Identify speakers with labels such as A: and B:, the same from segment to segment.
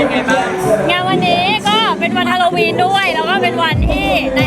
A: เป็นไงบ้าง งานวันนี้ก็เป็นวันฮาโลวีนด้วย แล้วก็เป็นวันที่ใน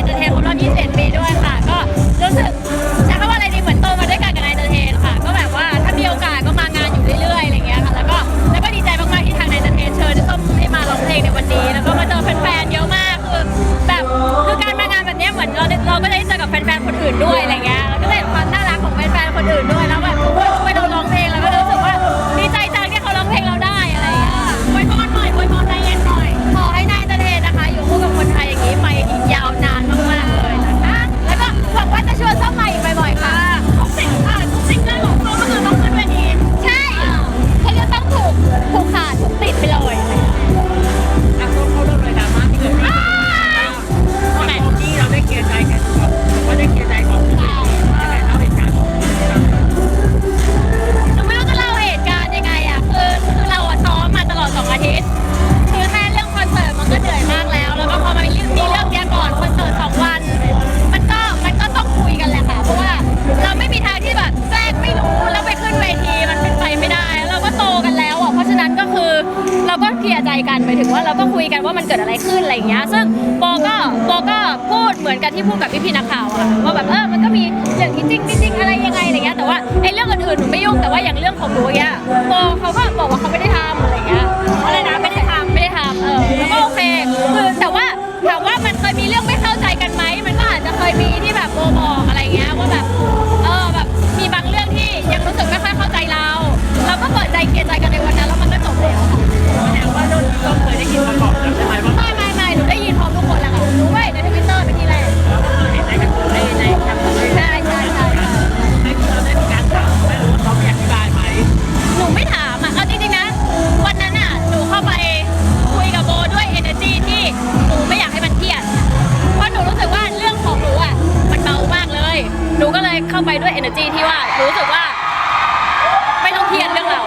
B: เคลียร์ใจกันห
A: มายถึงว่าเราก็คุยกันว่ามันเกิดอะไรขึ้นอะไรอย่างเงี้ยซึ่งโปก็โปก็พูดเหมือนกับที่พูดกับพี่พี่ๆนักข่าวอะค่ะว่าแบบเออมันก็มีเรื่องที่จริงไม่จริงอะไรยังไงอะไรเงี้ยแต่ว่าไอ้เรื่องอื่นๆหนูไม่ยุ่งแต่ว่าอย่างเรื่องของหนูเนี้ยโปเขาก็บอกว่าเขาไม่ได้ เลยเข้าไปด้ว
B: ย
A: energy ที่ว่าหนูรู้สึกว่าไม่ต้องเครียดเรื่องเรา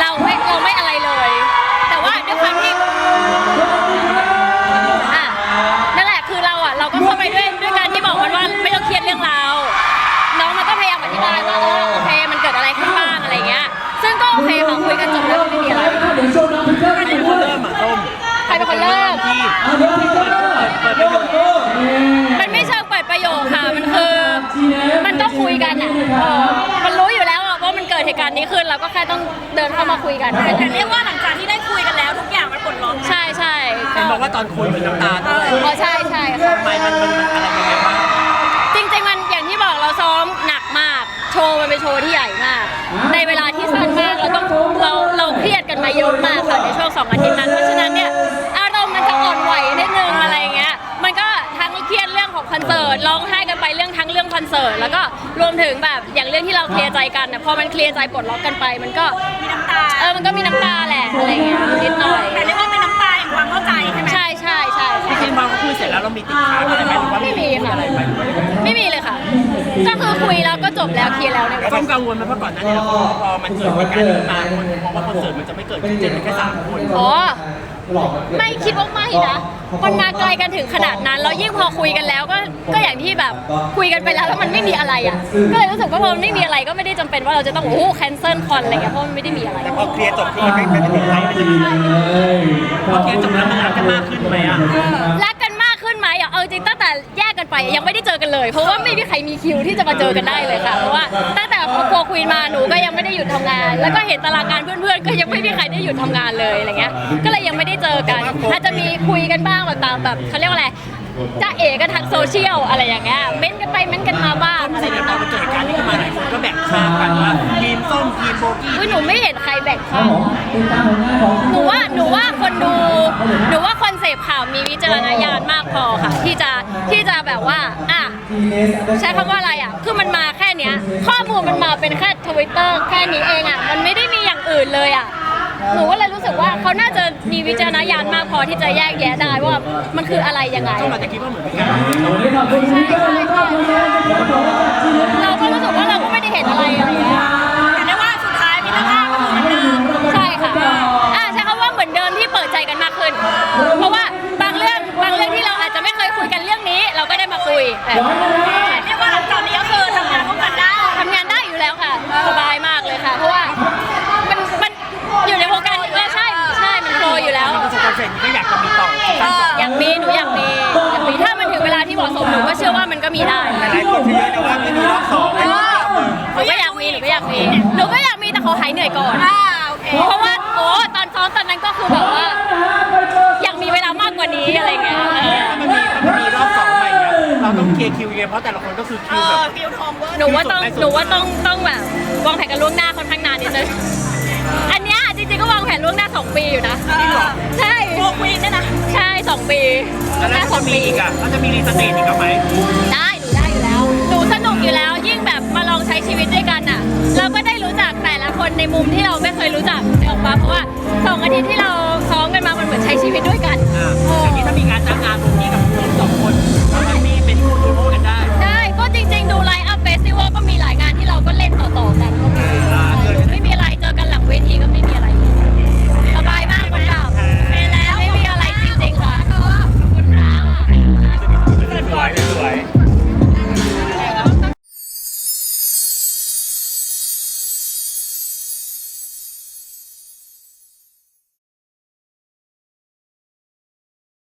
A: เราไม่เราไม่อะไรเลย แต่ว่าด้วยความที่อะนั่นแหละคือเราอะเราก็เข้าไปด้วยด้วยการที่บอกมันว่าไม่ต้องเครียดเรื่องเรา น้องมันก็พยายามอธิบายว่าเออโอเค มันเกิดอะไรขึ้นบ้างอะไรเงี้ย ซึ่งก็โอเคค่ะคุยกันจบแล้วไม่มีอะไร
B: ใครเป็นคนเริ่มอะส้ม
A: ใครเป็นคนเริ่ม
B: ที่เปิดประโยช
A: อะว่ามันเกิดเหตุการณ์นี้ขึ้นเราก็แค่ต้องเดินเข้ามาคุยกัน
C: แต่เรียกว่าหลังจากที่ได้คุยกันแล้วทุกอย่างมันปลดล็อก
A: ใช่ใช่
B: เห็นบอกว่าตอนคุยมีน้ำตาด้วย
A: อ๋อใช่ใช่ค่ะ
B: ทำไมมันมันมันอะไรยังไงบ้าง
A: จริงๆ มันอย่างที่บอกเราซ้อมหนักมาก โชว์มันเป็นโชว์ที่ใหญ่มาก ในเวลาที่สั้นมากเราต้องเราเราเครียดกันมาเยอะมากค่ะในช่วงสองอาทิตย์นั้น องทั้งเรื่องคอนเสิร์ตแล้วก็รวมถึงแบบอย่างเรื่องที่เราเคลียร์ใจกันน่ะพอมันเคลียร์ใจปลดล็อกกันไป มันก็
C: มีน้ำตา
A: เออมันก็มีน้ำตาแหละอะไรเงี้ยนิดหน่อย
C: แต่เรียกว่าเป็นน้ำตาแห่งความเข้าใจใช่ไหม
A: ใช่ใช่ใช่ใช่
B: จริงๆพอเขาคุยเสร็จแล้วเรามีติดค้างอะไรไหมหรือว่า
A: ไม่มีค่ะ
B: อะไรไหม
A: ไม่มีเลยค่ะ ก็คือคุยแล้วก็จ บแล้วเคลียร์แล้วเนี่ย
B: ส้มกังวลไหมเพราะก่อนหน้านี้เราบอกว่าพอมันเกิดเหตุการณ์นี้มาคนมองว่าคอนเสิร์ตมันจะไม่เกิดขึ้นเจนแค่สามคน
A: อ๋อ ไม่คิดว่าไม่นะ มันมาไกลกันถึงขนาดนั้นแล้วยิ่งพอคุยกันแล้วก็ก็อย่างที่แบบคุยกันไปแล้วแล้วมันไม่มีอะไรอะ ก็เลยรู้สึกว่าพอมันไม่มีอะไรก็ไม่ได้จำเป็นว่าเราจะต้องโอ้โหแคนเซิลคอนอะไรเงี้ยเพราะมันไม่ได้มีอะไร
B: พอเคลียร์จบคือมันไม่ไม่เป็นไรมันจะมีพอเคลียร์จบแล้วมันรักกันมากขึ้นไหมอะ
A: รักกันมากขึ้นไหมอะเอาจริงตั้งแต่แย กกันไป ยังไม่ได้เจอกันเลย เพราะว่าไม่มีใครมีคิวที่จะมาเจอกันได้เลยค่ะ เพราะว่าตั้งแต่พอโคคุยมาหนูก็ยังไม่ได้หยุดทำงาน แล้วก็เห็นตารางงานเพื่อนๆ ก็ยังไม่มีใครได้หยุดทำงานเลยอะไรเงี้ย ก็เลยยังไม่ได้เจอกัน อาจจะมีคุยกันบ้างแบบตามแบบเขาเรียกว่าอะไรจ้าเอกันทางโซเชียลอะไรอย่างเงี้ย เม้นกันไปเม้นกันมาบ้างอะไร
B: สิ่ง
A: อย่าง
B: ที่
A: เงี้ย
B: มันเกิดเหตุการณ์นี้ขึ้นมาหลายคนก็แบ่งข้างกันว่าทีมส้มทีมโบกี้
A: อุ้ยหนูไม่เห็นใครแบ่งข้างหนูว่าหนูว่าคนดู หนูว่าคนเส พข่าวมีวิจารณญาณมากพอค่ะ ที่จะที่จะแบบว่าอะใช้คำว่าอะไรอะคือมันมาแค่เนี้ย ข้อมูลมันมาเป็นแค่ทวิตเตอร์แค่นี้เองอะมันไม่ได้มีอย่างอื่นเลยอะหนูก็เลยรู้สึกว่าเขาน่าจะมีวิจารณญาณมากพอที่จะแยกแยะได้ว่ามันคืออะไรยังไง
B: ส้มอาจจะคิดว่าเหมือนเป็น
A: ได้
C: มาคุ
A: ยแต่
C: เรียกว่าหลังจากนี้ก็คือทำงานร่วมกันได้
A: ทำงานได้อยู่แล้วค่ะ สบายมากเลยค่ะ เพราะว่ามันมันอยู่ในวงการเออใช่ ใช่ มันโฟลว์อยู่แล้ว
B: ประสบความสำเร็จนี้ก็อยากจะมีต่อ
A: อยากมีหนูอยากมีอยากะสมหนูก็เชื่อว่ามันก็มีได้
B: หลายคนที่เยอะนะว่าไม่มีรอบสองไม่มีรอบหนึ่ง
A: หนูก็อยากมีหนูก็อยากมีหนูก็อยากมีแต่ขอหายเหนื่อยก่อน
C: อ่าโอเค
A: เพราะว่าโอ้ตอนซ้อมตอนนั้นก็คือแบบว่า อยากมีเวลามากกว่านี้อะไรเงี้ย
B: ต้องเคลียร์คิวยังไงเพราะแต่ละคนก็คือ
C: เอ
B: คิวแบ
C: อบฟิลทองเวอร์
A: หนูว่าต้องหนูว่าต้องต้องแบบวางแผนกันล่วงหน้าค่อนข้างนานนิดนึงอันเนี้ยจริงๆก็วางแผนล่วงหน้า 2 ปีอยู่นะ
C: จริงเหรอ
A: ใช่
C: พวกวีนเนี่ยนะ
A: ใช่ 2 ปีล่วงห
B: แล้ว
A: น้า
B: จะ
A: สอง
B: มี
A: ปี
B: อีกอะแล้วจะมีรีสเตทอีกไหม
A: ได้หนูได้อยู่แล้วหนูสนุกอยู่แล้วยิ่งแบบมาลองใช้ชีวิตด้วยกันอะ เราก็ได้รู้จักแต่ละคนในมุมที่เราไม่เคยรู้จักนึกออกปะเพราะว่าสองอาทิตย์ที่เรา